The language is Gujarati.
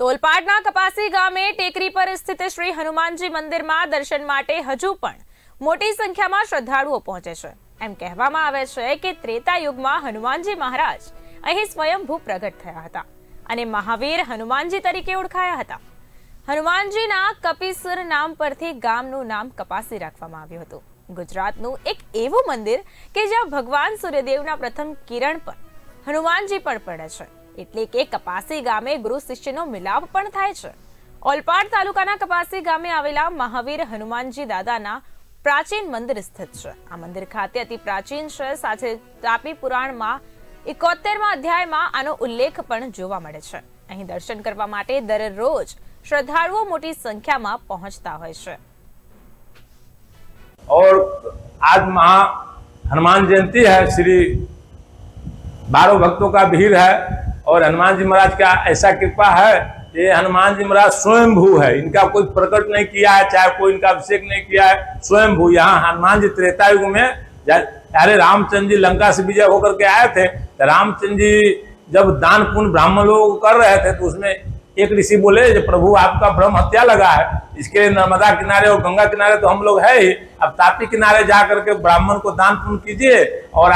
તોલપાડના કપાસી ગામે ટેકરી પર સ્થિત શ્રી હનુમાનજી મંદિરમાં દર્શન માટે હજુ પણ મોટી સંખ્યામાં શ્રદ્ધાળુઓ પહોંચે છે. એમ કહેવામાં આવે છે કે ત્રેતા યુગમાં હનુમાનજી મહારાજ અહીં સ્વયંભૂ પ્રગટ થયા હતા અને મહાવીર હનુમાનજી તરીકે ઓળખાયા હતા. હનુમાનજીના કપિસર નામ પરથી ગામનું નામ કપાસી રાખવામાં આવ્યું હતું. ગુજરાતનું એક એવું મંદિર કે જ્યાં ભગવાન સૂર્યદેવના પ્રથમ કિરણ પર હનુમાનજી પણ પડે છે. એટલે કે કપાસી ગામે ગુરુ શિષ્યનો મિલાપ પણ થાય છે ઓલપાડ તાલુકાના કપાસી ગામે આવેલા મહાવીર હનુમાનજી દાદાના પ્રાચીન મંદિર સ્થિત છે આ મંદિર ખાતે અતિ પ્રાચીન છે સાથે તાપી પુરાણમાં એકોતેરમાં અધ્યાયમાં આનો ઉલ્લેખ પણ જોવા મળે છે અહીં દર્શન કરવા માટે દરરોજ શ્રદ્ધાળુઓ મોટી સંખ્યામાં પહોંચતા હોય છે और आज महा हनुमान जयंती है श्री बारह भक्तों का भीड़ है और हनुमान जी महाराज का ऐसा कृपा है ये हनुमान जी महाराज स्वयंभू है। इनका कोई प्रकट नहीं किया है, चाहे कोई इनका अभिषेक नहीं किया है, स्वयंभू। यहाँ हनुमान जी त्रेता युग में अरे रामचंद्र जी लंका से विजय होकर के आए थे तो रामचंद्र जी जब दान पुण्य ब्राह्मण लोग कर रहे थे तो उसमें एक ऋषि बोले "जो प्रभु, आपका ब्रह्म हत्या लगा है। इसके लिए नर्मदा किनारे और गंगा किनारे तो हम लोग है ही। अब तापी किनारे जा करके ब्राह्मण को दान पुण्य कीजिए और